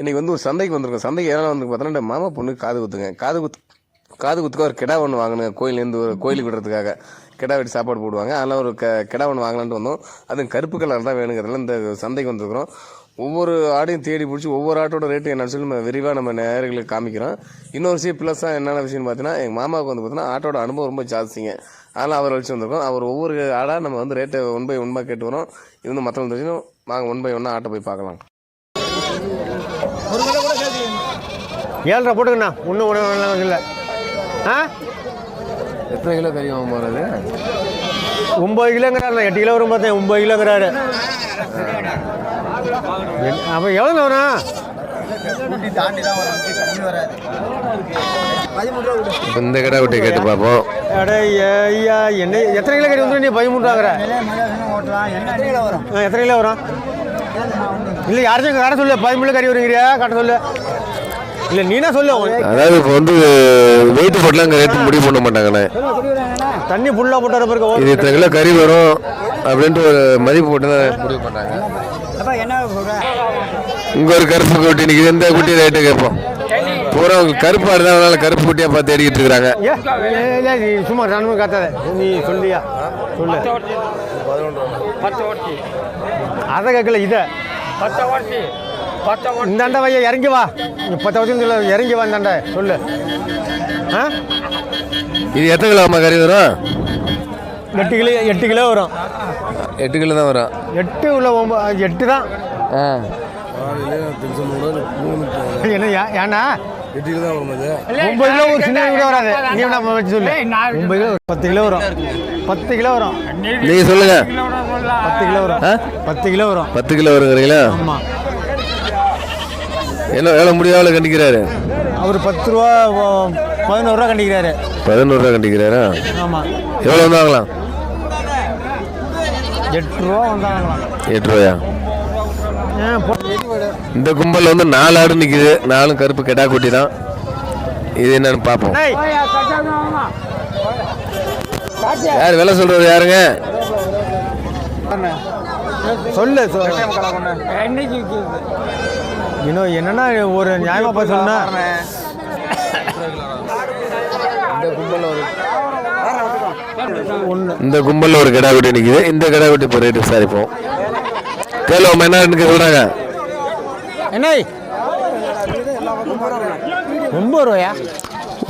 இன்றைக்கி வந்து ஒரு சந்தைக்கு வந்திருக்கோம். சந்தைக்கு ஏதாவது வந்து பார்த்தோன்னா மாமா பொண்ணுக்கு காது குத்துங்க. காது குத்து காது குத்துக்கு ஒரு கிடா ஒன்று வாங்கணுங்க கோயிலேருந்து ஒரு கோயிலுக்கு விடுறதுக்காக. கிடா வெட்டி சாப்பாடு போடுவாங்க. அதெல்லாம் ஒரு க கிடா ஒன்று வாங்கலான்ட்டு வந்தோம். அதுவும் கருப்பு கலர் தான் வேணுங்கிறதுல இந்த சந்தைக்கு வந்திருக்கிறோம். ஒவ்வொரு ஆடையும் தேடி பிடிச்சி ஒவ்வொரு ஆட்டோட ரேட்டு என்னன்னு சொல்லி நம்ம விரிவாக நம்ம நேர்களுக்கு காமிக்கிறோம். இன்னொரு விஷயம் ப்ளஸ்ஸாக என்னென்ன விஷயம்னு பார்த்தீங்கன்னா எங்கள் மாமாவுக்கு வந்து பார்த்தீங்கன்னா ஆட்டோட அனுபவம் ரொம்ப ஜாஸ்திங்க. அதனால் அவர் வச்சு வந்திருக்கோம். அவர் ஒவ்வொரு ஆடாக நம்ம வந்து ரேட்டை ஒன் பை ஒன்பாக கேட்டு வரோம். இது வந்து மற்றவங்க தெரியும் வாங்க ஒன் பை ஒன்னாக ஆட்டோ போய் பார்க்கலாம். ஏழ்ரை போட்டுக்கண்ணா. ஒன்றும் ஒன்றும் இல்லை. ஆ? எத்தனை கிலோ கறி வாங்க போகிறது ஒம்பது கிலோங்கிறாரு எட்டு கிலோ வரும் பார்த்தேன் ஒம்பது கிலோங்கிறாரு. அப்போ எவ்வளோ வரும்? இந்த கடை விட்டு கேட்டு பார்ப்போம். அட ஐயா என்ன எத்தனை கிலோ கறி வந்து நீ ஆ, எத்தனை கிலோ வரும்? இல்லை யாராச்சும் கடை சொல்லு பதிமூணு கறி வருங்கிறியா? கடை சொல்லு. இல்லை நீனா சொல்லு அதாவது இப்போ வந்து வெயிட் போட்டுலாம் அங்கே ரேட்டு முடிவு பண்ண மாட்டாங்கண்ணே. தண்ணி ஃபுல்லாக போட்டு வர பிறகு இது இத்தனை கிலோ கறி வரும் அப்படின்ட்டு ஒரு மதிப்பு போட்டு தான் முடிவு பண்ணாங்க. இங்கே ஒரு கருப்பு குட்டி நிற்கிது இந்த குட்டி ரேட்டு கேட்போம் பூரா உங்களுக்கு கருப்பு ஆடு தான் அதனால கருப்பு குட்டியாக பார்த்து தேடிக்கிட்டு இருக்கிறாங்க. ஏ, ஏ, ஏ, நீ சும்மா ராணுவ காத்தாத நீ சொல்லியா? சொல்லு. அதை கேட்கல இதை. இந்தாண்ட வைய இறங்கி வா. பத்து வருஷம் இறங்கி வா இந்தாண்ட சொல்லு. ஆ? இது எத்தனை கிலோ அம்மா கறி வரும்? எட்டு கிலோ எட்டு கிலோ வரும். எட்டு கிலோ தான் வரும். எட்டு உள்ள ஒம்பது எட்டு தான். ஆ. என்ன ஏ- ஏன்னா? ஒம்பது கிலோ ஒரு சின்ன கூட வராது. நீ என்ன வச்சு சொல்லு. ஒம்பது கிலோ பத்து கிலோ வரும். பத்து கிலோ வரும். நீங்கள் சொல்லுங்க. பத்து கிலோ வரும். ஆ? பத்து கிலோ வரும். பத்து கிலோ வருங்கிறீங்களா? ஆமாம் என்ன எவ்வளோ முடியும் எவ்வளோ கண்டிக்கிறாரு? அவர் பத்து ரூபா ஓ- பதினோரு ரூபா கண்டிக்கிறாரு. பதினோரு ரூபா கண்டிக்கிறாரா? ஆமாம் எவ்வளோ வந்து வாங்கலாம் எட்டு ரூபா வந்தாங்களாம். எட்டு ரூபாயா? இந்த கும்பலில் வந்து நாலு ஆடு நிற்கிது நாலும் கருப்பு கெடா குட்டி தான். இது என்னன்னு பார்ப்போம் யார் விலை சொல்றது யாருங்க? சொல்லு இன்னும் என்னன்னா ஒரு நியாயமா பார்த்து சொன்னா இந்த கும்பலில் ஒரு கிடா குட்டி நிற்கிது இந்த கிடா குட்டி இப்போ ரேட்டு விசாரிப்போம். கேளுவோம் என்ன சொல்கிறாங்க என்ன? ஒம்பது ரூபாயா?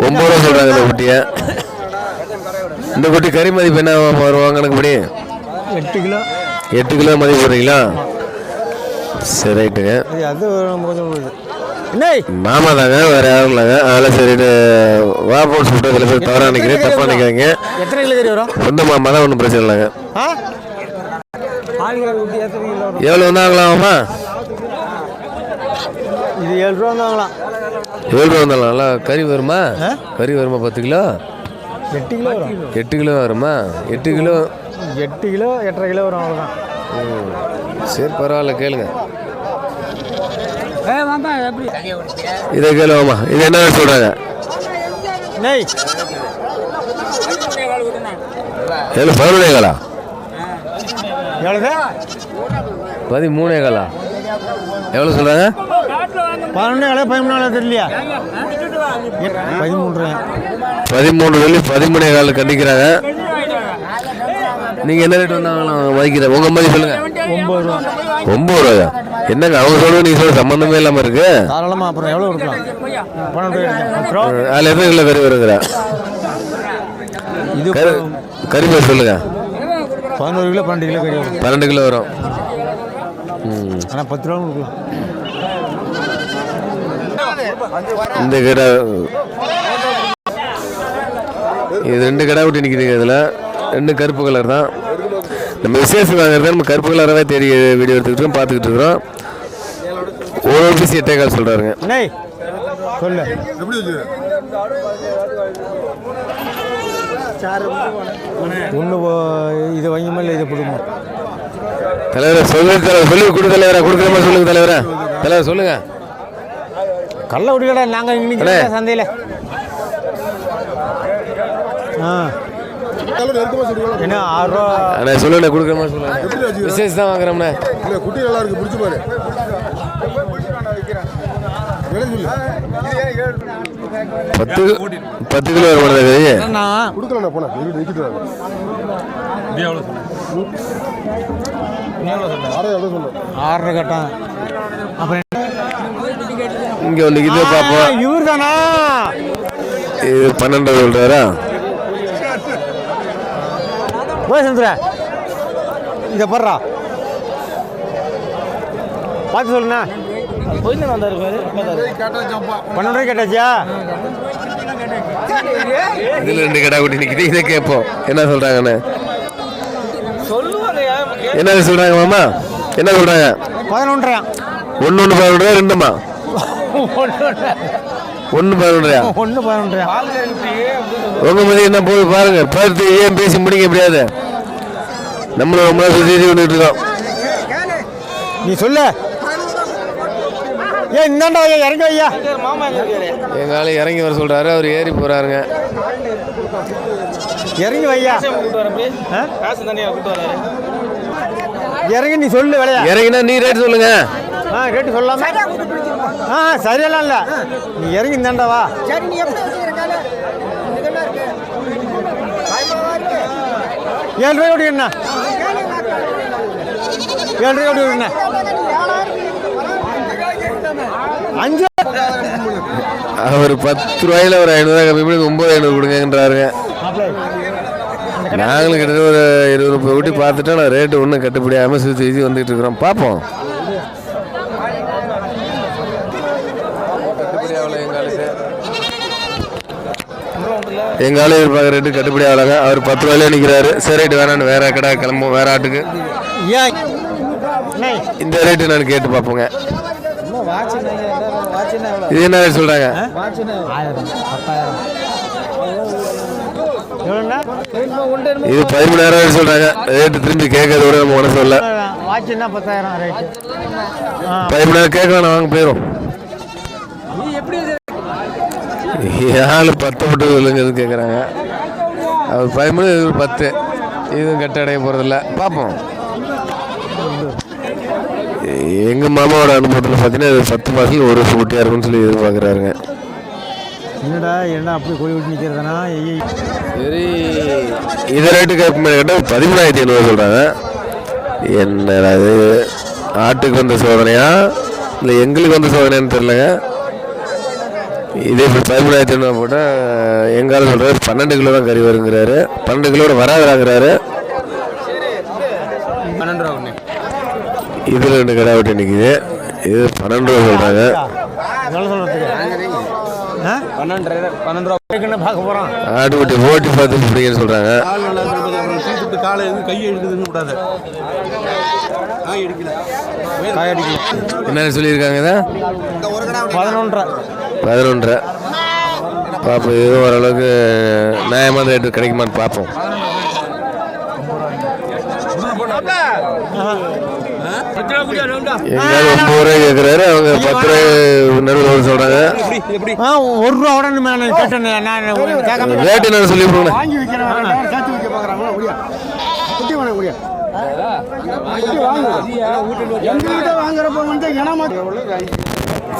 ஒம்பது ரூபா சொல்கிறாங்க இந்த குட்டியை. இந்த குட்டி கறி மதிப்பு என்ன வருவாங்க கணக்கு படி. எட்டு கிலோ. எட்டு கிலோ மதிப்பு போடுறீங்களா? சரி ரைட்டுங்க. அது கொஞ்சம். என்ன? மாமா தாங்க வேற யாரும் இல்லைங்க. அதெல்லாம் சரிட்டு வா போட்டு சொல்லிட்டு சில பேர் தவறாக நினைக்கிறேன் தப்பாக நினைக்காதீங்க எத்தனை கிலோ கறி வரும்? சொந்த மாமா தான் ஒன்றும் பிரச்சனை இல்லைங்க. எவ்வளோ வந்தாங்களாமா இது ஏழு ரூபா வந்தாங்களாம் ஏழு ரூபா நல்லா கறி வருமா? கறி வருமா பத்து கிலோ? எட்டு கிலோ எட்டு கிலோ வருமா? எட்டு கிலோ எட்டு கிலோ எட்டரை கிலோ வரும் அவ்வளோதான். சரி பரவாயில்ல கேளுங்க. இதை கேளுவாமா இது என்ன நெய் ஏழு பதினொன்னே காலா? பதிமூணே காலா? எவ்வளோ சொல்கிறாங்க பதினொன்று எவ்வளோ பதிமூணு தெரியலையா? பதிமூணு பதிமூணு வெள்ளி பதிமூணே கால் கண்டிக்கிறாங்க. நீங்கள் என்ன ரேட் வந்தாங்களாம் மதிக்கிற உங்கள் மாதிரி சொல்லுங்கள் ஒம்பது ரூபா. ரூபாயா? என்னங்க அவங்க சொல்லுங்க நீங்கள் சொல்ல சம்மந்தமே இல்லாமல் இருக்கு? தாராளமாக அப்புறம் எவ்வளோ கொடுக்கலாம்? பன்னெண்டு அதில் எத்தனை கிலோ கறி வருங்கிற இது கறி கறி பேர் சொல்லுங்க. பதினோரு கிலோ பன்னெண்டு கிலோ கறி வரும். பன்னெண்டு கிலோ வரும். ஆனால் பத்து ரூபா கொடுக்கலாம். இந்த கடை இது ரெண்டு கடை விட்டு நிற்கிதுங்க இதில். ரெண்டு கருப்பு கலர் தான். நம்ம விசேஷம் வாங்குறத நம்ம கருப்பு கலராகவே தேடி வீடியோ எடுத்துக்கிட்டு இருக்கோம் பார்த்துக்கிட்டு இருக்கிறோம். ஒரு ஒரு பீஸ் எட்டே கால் சொல்கிறாருங்க நெய் சொல்லு. ஒன்று இது வாங்கி மேலே இதை கொடுங்க. தலைவரை சொல்லு தலைவர் சொல்லி கொடு தலைவரா கொடுக்குற மாதிரி சொல்லுங்க தலைவரா. தலைவர் சொல்லுங்க. கள்ள விடுக்கடா நாங்கள் இன்னைக்கு. சந்தையில்? ஆ. என்ன ஆறு ரூபா? சொல்லுண்ணே கொடுக்குற மாதிரி சொல்லுங்க விசேஷம் தான் வாங்குறோம்ண்ணே. இல்ல குட்டி நல்லா இருக்கு பிடிச்சு பாரு. பத்து பத்து கிலோ வர மாட்டேங்குது நான் கொடுக்கலண்ணா போனா இது விற்கிட்டு ஆறு கட்டம். அப்புறம் இங்கே ஒன்று இது பார்ப்போம். இவர் தானா இது பன்னெண்டு சொல்கிறாரா போய் சந்திர இதை போடுறா பார்த்து சொல்லுண்ணா. பன்னெண்டு ரூபாய் கேட்டாச்சியா? இதில் ரெண்டு கடா குட்டி நிற்கிது இதை கேட்போம். என்ன சொல்கிறாங்கண்ணே என்ன சொல்கிறாங்க மாமா? என்ன சொல்கிறாங்க பதினொன்றரையா ஒன்று ஒன்று பதினொன்று ரெண்டுமா? ஒன்று பதினொன்றையா ஒன்று பதினொன்றரையா உங்க மதி என்ன போய் பாருங்க. பார்த்து ஏன் பேசி முடிக்க முடியாது? நம்மள ரொம்ப சுத்தி வந்துட்டு இருக்கோம் நீ சொல்லு. ஏன் இந்தாண்டா ஐயா இறங்கி ஐயா. எங்க ஆளு இறங்கி வர சொல்றாரு. அவர் ஏறி போறாருங்க. இறங்கி வையா? இறங்கி நீ சொல்லு விலையா. இறங்கினா நீ ரேட் சொல்லுங்க. ஆ கேட்டு சொல்லாம? ஆ சரியெல்லாம் இல்லை. நீ இறங்கி இந்தாண்டா வா. சரி நீ எப்படி வச்சுக்கிறக்கால ஏழு ரூபாய் ஓடி என்ன? ஏழு ரூபாய் ஓடி என்ன? அஞ்சு அவர் பத்து ரூபாயில ஒரு ஐநூறுவா கம்மி பண்ணி ஒன்பது ஐநூறு கொடுங்கன்றாருங்க. நாங்களும் கிட்டத்தட்ட ஒரு இருபது முப்பது குட்டி பார்த்துட்டோம் நான் ரேட்டு ஒன்றும் கட்டுப்படியாமல் சுற்றி சுற்றி வந்துட்டு இருக்கிறோம். பார்ப்போம். எங்க ஆளு எதிர்பார்க்குற ரேட்டு கட்டுப்படி ஆகலாங்க அவர் பத்து ரூபாயிலே நிற்கிறாரு சரி ரேட்டு வேணான்னு வேற கடை கிளம்பும் வேற ஆட்டுக்கு. இந்த ரேட்டு நான் கேட்டு பார்ப்போங்க. இது என்ன ரேட் எவ்வளோண்ணா இது பதிமூணாயிரம் சொல்றாங்க. ரேட்டு திரும்பி கேட்கறத விட நம்ம மனசு இல்லை பதிமூணாயிரம் கேட்கலாம் வாங்க போயிடும் ஆளு பத்து மட்டும் இல்லைங்கிறது கேட்குறாங்க அவர் பதிமூணு இது பத்து. இதுவும் கட்ட அடைய போகிறதில்ல பார்ப்போம். எங்கள் மாமாவோட அனுபவத்தில் பார்த்தீங்கன்னா இது பத்து மாதத்துல ஒரு வருஷம் குட்டியாக இருக்கும்னு சொல்லி எதிர்பார்க்குறாருங்க. என்னடா என்ன அப்படி கோழி விட்டு நிற்கிறதுனா சரி. இது ரேட்டு கேட்டால் பதிமூணாயிரத்தி ஐநூறு சொல்கிறாங்க என்னடா இது? ஆட்டுக்கு வந்த சோதனையா? இல்லை எங்களுக்கு வந்த சோதனையான்னு தெரிலங்க இதே இப்போ பதிமூணாயிரத்தி ஐநூறு போட்டால் எங்கால சொல்கிறாரு பன்னெண்டு கிலோ தான் கறி வருங்கிறாரு. பன்னெண்டு கிலோட வராதுறாங்கிறாரு பன்னெண்டு ரூபா ஒன்று இது ரெண்டு கடை விட்டு நிற்கிது இது பன்னெண்டு ரூபா சொல்கிறாங்க ஆட்டுக்குட்டி ஓட்டி பார்த்து பிடிங்கன்னு சொல்கிறாங்க என்ன சொல்லியிருக்காங்க பதினொன்றரை. பதினொன்றரை. பார்ப்போம் இது ஓரளவுக்கு நியாயமான ரேட்டு கிடைக்குமான்னு பார்ப்போம் எங்கேயாவது ஒம்பது ரூபாய் கேட்குறாரு அவங்க பத்து ரூபாய் நடுவில் சொல்கிறாங்க ஆ ஒரு ரூபா உடனே நான் கேட்டேன் நான் ரேட்டு என்ன சொல்லி கொடுங்க. வாங்கி எங்ககிட்ட வாங்குறப்ப வந்து இனமா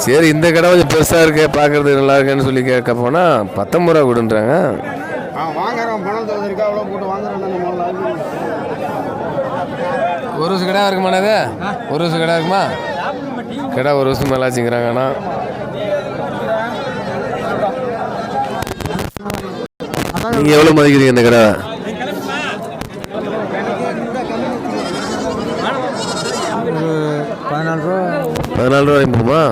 சரி இந்த கடை கொஞ்சம் பெருசாக இருக்கு பார்க்கறது நல்லா இருக்குன்னு சொல்லி கேட்க போனால் பத்தொம்பது ரூபா கொடுன்றாங்க. ஒரு வருஷம் கடை இருக்குமாண்ணா இது ஒரு வருஷம் கடை இருக்குமா? கடை ஒரு வருஷம் மேலே ஆச்சுங்கிறாங்க ஆனால் நீங்கள் எவ்வளோ மதிக்கிறீங்க இந்த கடை? பதினாலு ரூபா. பதினாலு ரூபா போகுமா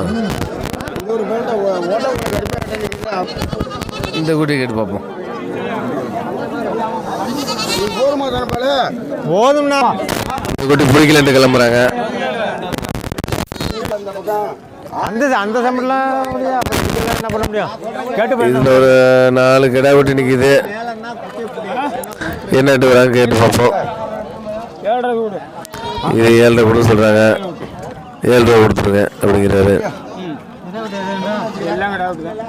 இந்த குட்டி கேட்டு பார்ப்போம். போதும்ண்ணா. இந்த குட்டி பிடிக்கலன்ட்டு கிளம்புறாங்க. அந்த அந்த சம்பளம் என்ன பண்ண முடியும்? கேட்டு போய் இதில் ஒரு நாலு கிடா விட்டு நிற்கிது என்னட்டு வராங்க கேட்டு பார்ப்போம். இது ஏழரை கூட சொல்கிறாங்க ஏழு ரூபா கொடுத்துருங்க அப்படிங்கிறாரு.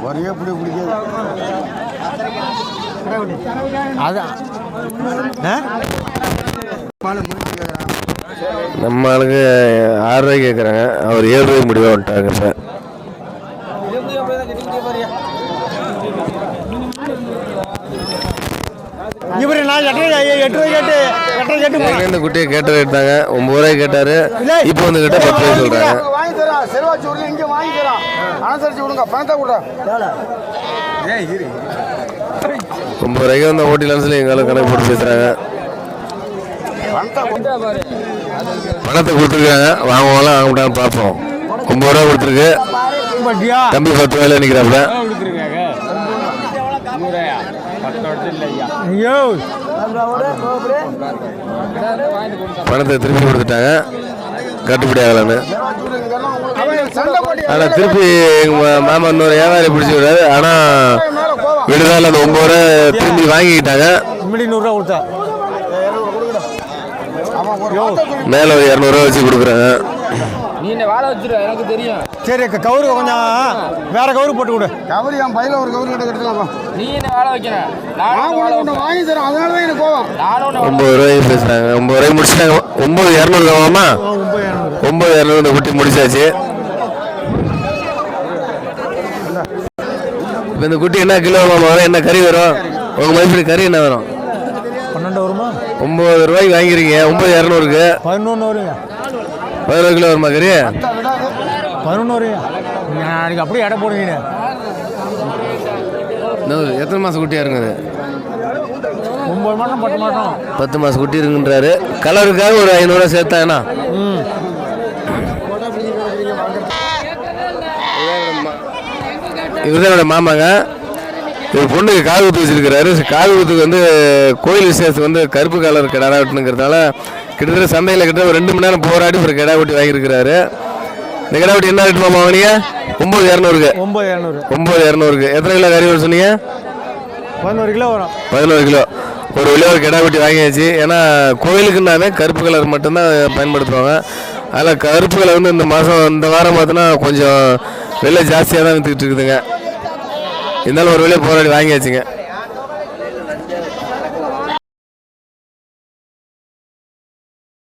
வரையே பிடி பிடிக்காது அதான்? நம்ம ஆளுங்க ஆறு ரூபாய்க்கு கேட்குறாங்க அவர் ஏழு ரூபாய்க்கு முடிவாக வந்துட்டாங்க இப்போ. இவரு நான் எட்டரை எட்டு கேட்டு எட்டரை கேட்டு இந்த குட்டியை கேட்ட ரேட் தாங்க ஒன்பது ரூபாய் கேட்டாரு. இப்போ வந்து கிட்ட பத்து ரூபாய் சொல்றாங்க. வாங்கி தரோம் செல்வாச்சி ஊர்ல இங்க வாங்கி தரோம் அனுசரிச்சு விடுங்க. பணத்தை கூட ஒன்பது ரூபாய்க்கு வந்த ஓட்டி லான்ஸ்ல எங்கால கணக்கு போட்டு பேசுறாங்க. பணத்தை கொடுத்துருக்காங்க. வாங்குவாங்களா வாங்க மாட்டாங்க பார்ப்போம். ஒன்பது ரூபா கொடுத்துருக்கு. தம்பி பத்து ரூபாயில நிற்கிறாப்புல ஐயோ பணத்தை திருப்பி கொடுத்துட்டாங்க. கட்டுப்படி ஆகலன்னு. ஆனால் திருப்பி எங்க மா- மாமா இன்னொரு வியாபாரி பிடிச்சி விடாது ஆனால் விடுதலை அந்த ஒன்பது ரூபா திரும்பி வாங்கிக்கிட்டாங்க. மேலே ஒரு இரநூறுவா வச்சு கொடுக்குறாங்க. நீ எனக்கு தெரியும். சரி கவுரு கொஞ்சம் வேற கவுரு போட்டு கொடு. கவரி என் பையில ஒரு கவரி கிட்ட எடுத்துக்கலாம் நீ என்ன வாழ வைக்கிறேன் நான் நானும் வாழ உனக்கு ஒண்ணு வாங்கி தரோம் அதனால தான் எனக்கு கோவம். நானும் உன்னை ஒன்பது ரூபாய்க்கு பேசுகிறாங்க ஒன்பது ரூபாய்க்கு முடிச்சிட்டாங்க. ஒன்பது இரநூறு ஒன்பது இரநூறு. குட்டி முடிச்சாச்சு. இப்போ இந்த குட்டி என்ன கிலோ வரும் என்ன கறி வரும்? உங்கள் மதிப்பில் கறி என்ன வரும்? பன்னெண்டு வருமா? ஒம்பது ரூபாய்க்கு வாங்கிக்கிறீங்க ஒம்பது இரநூறுக்கு. பதினொன்று வருங்க. பதினோரு கிலோ வருமா கறி? வருங்க நாளைக்கு அப்படியே எடை இன்னும் எத்தனை மாதம் குட்டியாக இருக்குது? ஒன்பது மாதம் பத்து மாதம் பத்து மாதம் குட்டி இருக்குன்றாரு. கலருக்காக ஒரு ஐநூறுரூவா சேர்த்தாங்கண்ணா. ம். இவர் தான் என்னோட மாமாங்க. இவர் பொண்ணுக்கு காது குத்து வச்சிருக்கிறாரு காது குத்துக்கு வந்து கோயில் விசேஷத்துக்கு வந்து கருப்பு கலர் கிடா வெட்டணுங்கிறதுனால கிட்டத்தட்ட சந்தையில் கிட்ட ஒரு ரெண்டு மணி நேரம் போராடி ஒரு கிடா வெட்டி வாங்கியிருக்கிறாரு. இந்த கிடா வெட்டி என்ன ரேட்டு மாமா வாங்கினீங்க? ஒம்பது இரநூறுக்கு. ஒன்பது இரநூறு. ஒம்பது இரநூறுக்கு. எத்தனை கிலோ கறி வரும் சொன்னீங்க? பதினோரு கிலோ வரும். பதினோரு கிலோ. ஒரு வெளியே ஒரு கிடா வெட்டி வாங்கியாச்சு. ஏன்னா கோயிலுக்குன்னாவே கருப்பு கலர் மட்டும்தான் பயன்படுத்துவாங்க. அதில் கருப்பு கலர் வந்து இந்த மாதம் இந்த வாரம் பார்த்தோன்னா கொஞ்சம் விலை ஜாஸ்தியாக தான் விற்றுக்கிட்டு இருக்குதுங்க. இருந்தாலும் ஒரு வெளியே போராடி வாங்கியாச்சுங்க.